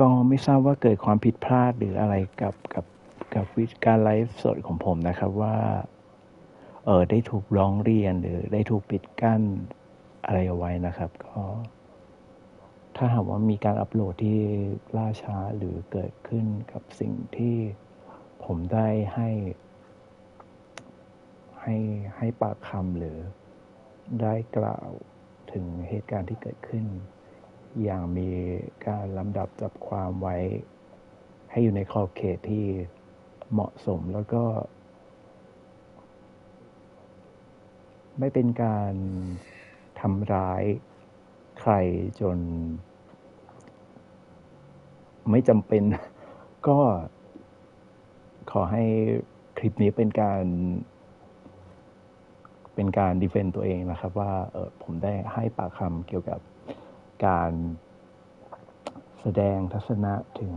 ก็ไม่ทราบว่าเกิดความผิดพลาดหรืออะไรกับกับกับวิการไลฟ์สดของผมนะครับว่า เออได้ถูกร้องเรียนหรือได้ถูกปิดกั้นอะไรเอาไว้นะครับ ก็ ถ้าหากว่ามีการอัปโหลดที่ล่าช้าหรือเกิดขึ้นกับสิ่งที่ผมได้ให้ ให้ให้ปากคำหรือได้กล่าวถึงเหตุการณ์ที่เกิดขึ้น อย่างมีการลำดับจับความไว้ ให้อยู่ในขอบเขตที่เหมาะสมแล้วก็ ไม่เป็นการทำร้ายใครจน ไม่จำเป็น ก็ขอให้คลิปนี้เป็นการ เป็นการดีเฟนต์ตัวเองนะครับ ว่าเออผมได้ให้ปากคำเกี่ยวกับ การแสดงทัศนะถึง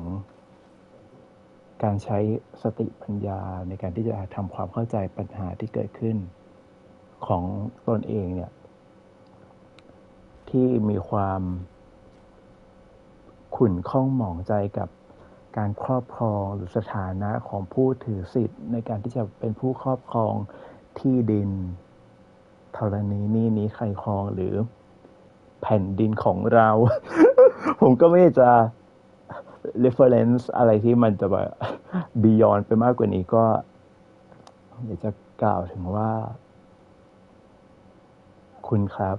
การใช้สติปัญญาในการที่จะทำความเข้าใจปัญหาที่เกิดขึ้นของตนเองเนี่ย ที่มีความขุ่นข้องหมองใจกับการครอบครองหรือสถานะของผู้ถือสิทธิ์ ในการที่จะเป็นผู้ครอบครองที่ดินธรณีนี้นี้ใครครองหรือ แผ่นดินของเรา ผมก็ไม่จะ reference อะไรที่มันจะแบบ beyond ไปมากกว่านี้ก็อยากจะกล่าวถึงว่า คุณครับ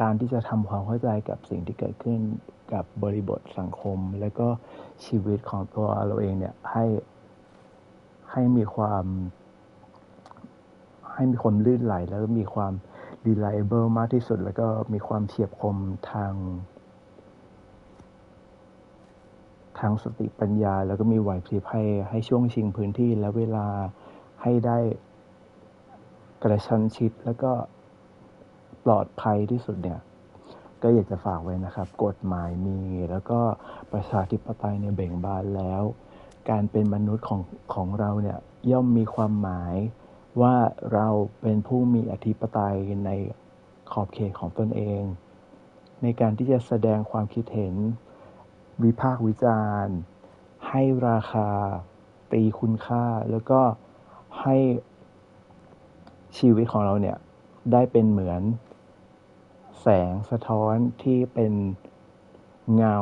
การที่จะทำความเข้าใจกับสิ่งที่เกิดขึ้นกับบริบทสังคม และก็ชีวิตของตัวเราเองเนี่ย ให้ให้มีความ ให้มีความลื่นไหลแล้วก็มีความ reliable มากที่สุด แล้วก็มีความเฉียบคมทาง ทางสติปัญญา แล้วก็มีไหวพริบให้ให้ช่วงชิงพื้นที่และเวลาให้ได้กระชันชิดแล้วก็ปลอดภัยที่สุดเนี่ยก็อยากจะฝากไว้นะครับ กฎหมายมี แล้วก็ประชาธิปไตยในเบ่งบานแล้ว การเป็นมนุษย์ของของเราเนี่ยย่อมมีความหมาย ว่าเราเป็นผู้มีอธิปไตยในขอบเขตของตนเอง ในการที่จะแสดงความคิดเห็น วิพากษ์วิจารณ์ ให้ราคา ตีคุณค่า แล้วก็ให้ชีวิตของเราเนี่ยได้เป็นเหมือน แสงสะท้อนที่เป็นเงา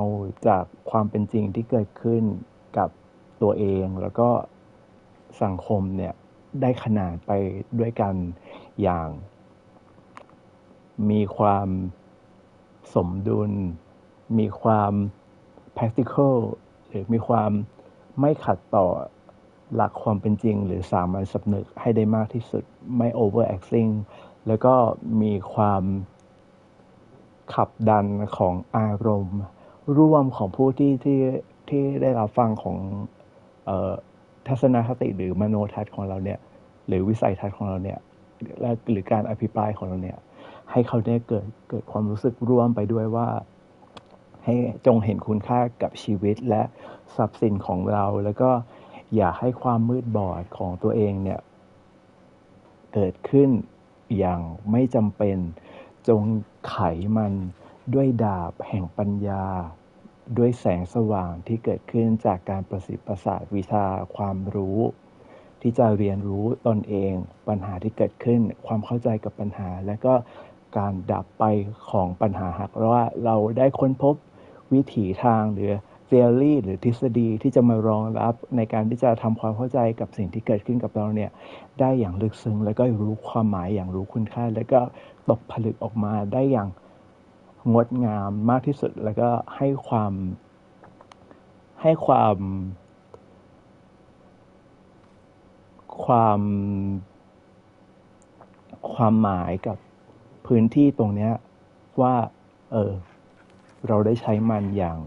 จากความเป็นจริงที่เกิดขึ้นกับตัวเอง แล้วก็สังคมเนี่ย ได้ขนาดไปด้วยกันอย่าง มีความสมดุล มีความ practical หรือมีความไม่ขัดต่อหลักความเป็นจริง หรือสามัญสำนึกให้ได้มากที่สุดไม่ overacting แล้วก็มีความขับดันของอารมณ์ ร่วมของผู้ที่ที่ที่ได้รับฟังของออ ทัศนคติหรือมโนทัศน์ของเราเนี่ย หรือวิสัยทัศน์ของเราเนี่ยและหรือการอภิปรายของเราเนี่ย ให้เขาได้เกิดเกิดความรู้สึกร่วมไปด้วยว่า ให้จงเห็นคุณค่ากับชีวิตและทรัพย์สินของเรา แล้วก็อย่าให้ความมืดบอดของตัวเองเนี่ย เกิดขึ้นอย่างไม่จำเป็นจงไขมันด้วยดาบแห่งปัญญา ด้วยแสงสว่างที่เกิดขึ้นจากการประสิทธิ์ประสาทวิชาความรู้ ที่จะเรียนรู้ตนเอง ปัญหาที่เกิดขึ้น ความเข้าใจกับปัญหา และก็การดับไปของปัญหาหากว่าเราได้ค้นพบวิถีทางหรือ theory หรือทฤษฎีที่จะมารองรับในการที่จะทำความเข้าใจกับสิ่งที่เกิดขึ้นกับเราเนี่ยได้อย่างลึกซึ้งแล้วก็รู้ความหมายอย่างรู้คุณค่า แล้วก็ตกผลึกออกมาได้อย่าง งดงามมากที่สุด แล้วก็ให้ความ ให้ความ ความความหมายกับพื้นที่ตรงนี้ว่า เออ เราได้ใช้มันอย่าง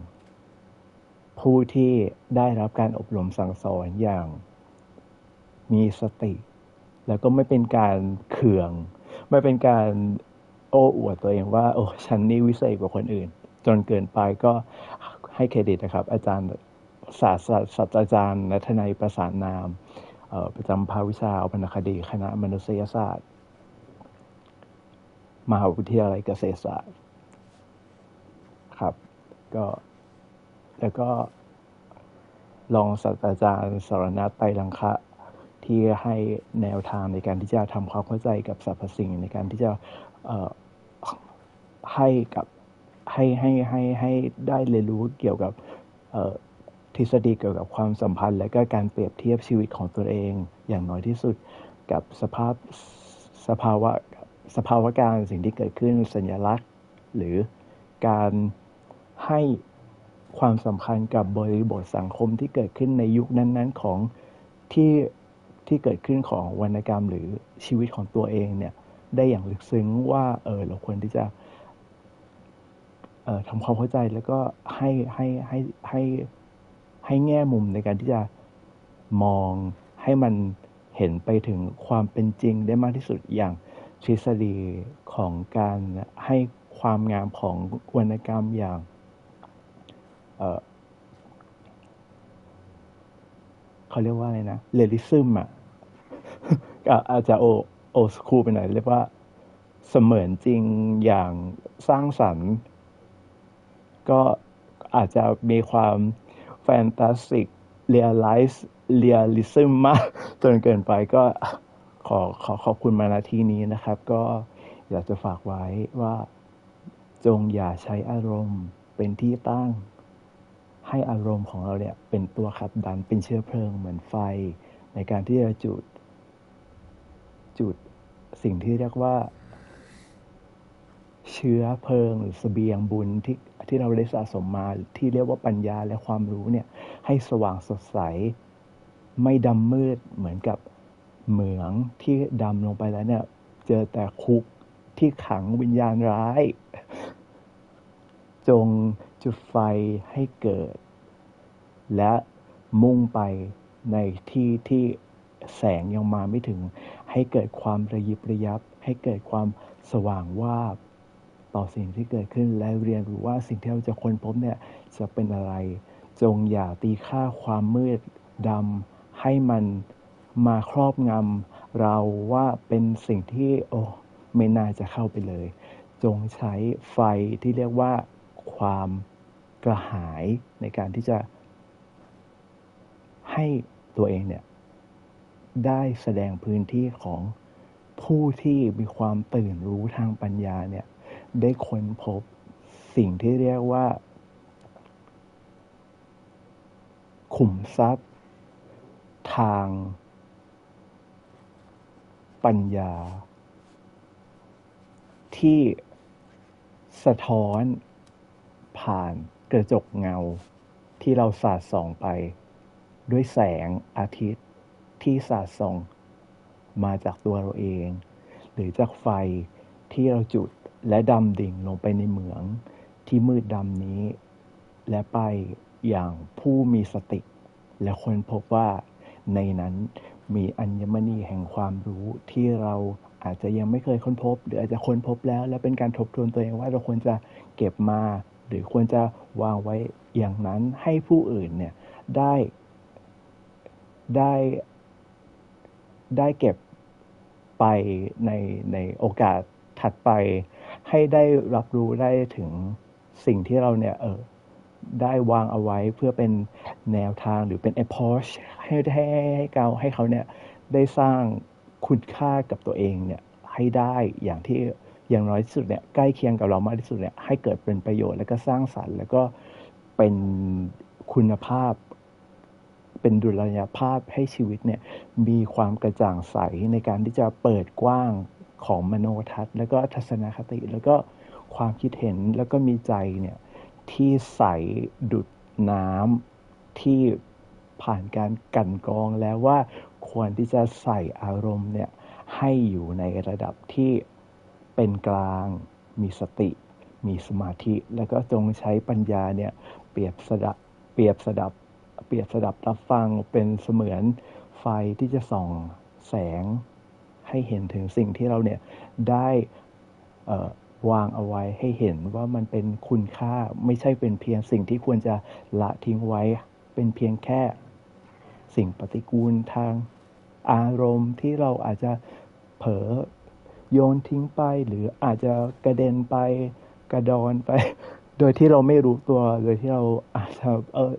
ผู้ที่ได้รับการอบรมสั่งสอนอย่างมีสติ แล้วก็ไม่เป็นการเขื่อง ไม่เป็นการ โอ้อวดตัวเองว่า โอ้ฉันนี่วิเศษกว่าคนอื่น จนเกินไปก็ให้เครดิตนะครับ อาจารย์ศาสตร์ศาสตราจารย์นัทนายประสานนามประจำภาควิชาอภนคดี คณะมนุษยศาสตร์ มหาวิทยาลัยเกษตรศาสตร์ ครับ ก็แล้วก็รองศาสตราจารย์สรณัตไตลังคะที่ให้แนวทางในการที่จะทำความเข้าใจกับสรรพสิ่งในการที่จะ ให้กับให้ให้ให้ให้ได้เรียนรู้เกี่ยวกับทฤษฎีเกี่ยวกับความสัมพันธ์ และก็การเปรียบเทียบชีวิตของตัวเองอย่างน้อยที่สุดกับสภาพสภาวะสภาวะการสิ่งที่เกิดขึ้นสัญลักษณ์ หรือการให้ความสำคัญกับบริบทสังคมที่เกิดขึ้นในยุคนั้นๆของที่ที่เกิดขึ้นของวรรณกรรมหรือชีวิตของตัวเองเนี่ยได้อย่างลึกซึ้งว่าเออเราควรที่จะ ทำความเข้าใจแล้วก็ให้ให้ให้ให้ให้แง่มุมในการที่จะมองให้มันเห็นไปถึงความเป็นจริงได้มากที่สุดอย่างทฤษฎีของการให้ความงามของวรรณกรรมอย่างเขาเรียกว่าอะไรนะเรลิซึมอะอาจจะโอโอสคูไปหน่อยเรียกว่าเสมือนจริงอย่างสร้างสรรค์ ก็อาจจะมีความแฟนตาสิกเรียลไลซ์เรียลิซึมมากจนเกินไปก็ขอขอขอบคุณมาณที่นี้นะครับ ก็อยากจะฝากไว้ว่าจงอย่าใช้อารมณ์เป็นที่ตั้ง ให้อารมณ์ของเราเนี่ยเป็นตัวขับดันเป็นเชื้อเพลิงเหมือนไฟ ในการที่จะจุด จุดสิ่งที่เรียกว่า เชื้อเพลิงหรือสเสบียงบุญที่ที่เราได้สะสมมาที่เรียกว่าปัญญาและความรู้เนี่ยให้สว่างสดใส ไม่ดำมืดเหมือนกับเหมืองที่ดำลงไปแล้วเนี่ยเจอแต่คุกที่ขังวิญญาณร้าย จงจุดไฟให้เกิด และมุ่งไปในที่ที่แสงยังมาไม่ถึง ให้เกิดความระยิบระยับ ให้เกิดความสว่างว่า ต่อสิ่งที่เกิดขึ้นและเรียนรู้ว่าสิ่งที่เราจะค้นพบเนี่ยจะเป็นอะไร จงอย่าตีค่าความมืดดำให้มันมาครอบงำเราว่าเป็นสิ่งที่โอ้ไม่น่าจะเข้าไปเลย จงใช้ไฟที่เรียกว่าความกระหายในการที่จะให้ตัวเองเนี่ยได้แสดงพื้นที่ของผู้ที่มีความตื่นรู้ทางปัญญาเนี่ย ได้ค้นพบสิ่งที่เรียกว่า ขุมทรัพย์ ทาง ปัญญา ที่สะท้อนผ่านกระจกเงาที่เราสาดส่องไป ด้วยแสงอาทิตย์ที่สาดส่องมาจากตัวเราเอง หรือจากไฟที่เราจุด และดำดิ่งลงไปในเหมืองที่มืดดำนี้ และไปอย่างผู้มีสติ และคนพบว่าในนั้นมีอัญมณีแห่งความรู้ที่เราอาจจะยังไม่เคยค้นพบ หรืออาจจะค้นพบแล้ว และเป็นการทบทวนตัวเองว่าเราควรจะเก็บมา หรือควรจะวางไว้อย่างนั้นให้ผู้อื่นเนี่ยได้ได้ได้เก็บไปในในโอกาสถัดไป ให้ได้รับรู้ได้ถึงสิ่งที่เราเนี่ยเออได้วางเอาไว้เพื่อเป็นแนวทางหรือเป็น approach ให้ให้ให้เขาให้เขาเนี่ยได้สร้างคุณค่ากับตัวเองเนี่ยให้ได้อย่างที่อย่างน้อยที่สุดเนี่ยใกล้เคียงกับเรามากที่สุดเนี่ยให้เกิดเป็นประโยชน์แล้วก็สร้างสรรค์ แล้วก็เป็นคุณภาพ เป็นดุลยภาพให้ชีวิตเนี่ยมีความกระจ่างใสในการที่จะเปิดกว้าง ของมโนทัศน์ แล้วก็ทัศนคติ แล้วก็ความคิดเห็นแล้วก็มีใจเนี่ยที่ใสดุดน้ำที่ผ่านการกันกรองแล้วว่าควรที่จะใส่อารมณ์เนี่ยให้อยู่ในระดับที่เป็นกลาง มีสติ มีสมาธิ แล้วก็จงใช้ปัญญาเนี่ยเปรียบสดับเปรียบสดับ เปรียบสดับรับฟังเป็นเสมือนไฟที่จะส่องแสง ให้เห็นถึงสิ่งที่เราเนี่ยได้วางเอาไว้ให้เห็นว่ามันเป็นคุณค่าไม่ใช่เป็นเพียงสิ่งที่ควรจะละทิ้งไว้ เป็นเพียงแค่ สิ่งปฏิกูลทางอารมณ์ที่เราอาจจะเผลอโยนทิ้งไป หรืออาจจะกระเด็นไปกระดอนไป โดยที่เราไม่รู้ตัว โดยที่เราอาจจะเออ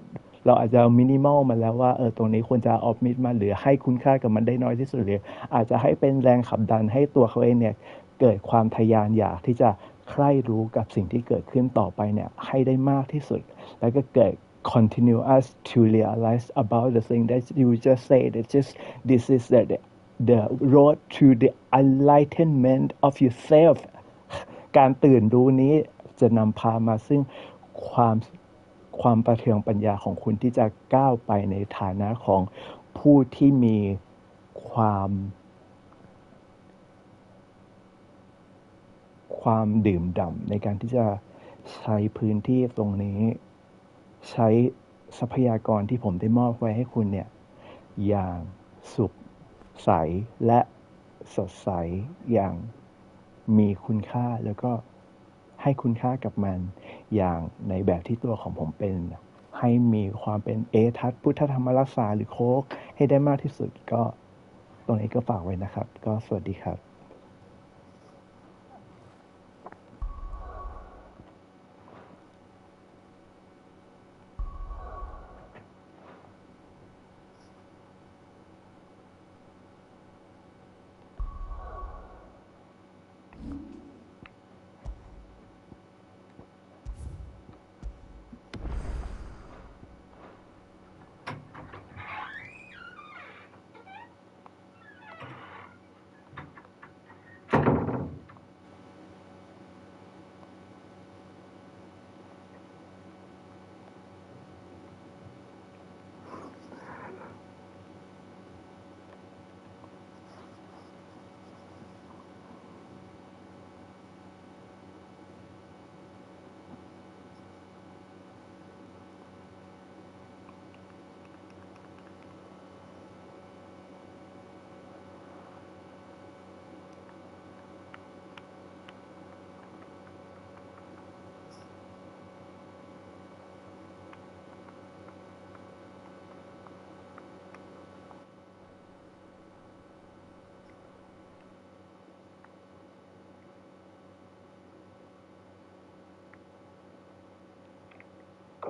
เราอาจจะมินิมอลมาแล้วว่าเออตรงนี้ควรจะออฟมิดมาหรือให้คุณค่ากับมันได้น้อยที่สุดหรืออาจจะให้เป็นแรงขับดันให้ตัวเขาเองเนี่ยเกิดความทะยานอยากที่จะใคร่รู้กับสิ่งที่เกิดขึ้นต่อไปเนี่ยให้ได้มากที่สุด แล้วก็เกิด continue us to realize about the thing that you just said that just this is the the road to the enlightenment of yourself การตื่นรู้นี้จะนำพามาซึ่งความ ความประเทืองปัญญาของคุณที่จะก้าวไปในฐานะของผู้ที่มีความ ความดื่มด่ำในการที่จะใช้พื้นที่ตรงนี้ ใช้ทรัพยากรที่ผมได้มอบไว้ให้คุณเนี่ย อย่างสุขใสและสดใสอย่างมีคุณค่าแล้วก็ ให้คุณค่ากับมัน อย่างในแบบที่ตัวของผมเป็น ให้มีความเป็นเอทัศพุทธธรรมรักษาหรือโคกให้ได้มากที่สุดก็ตรงนี้ก็ฝากไว้นะครับ ก็สวัสดีครับ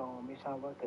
ก็ไม่ทราบว่า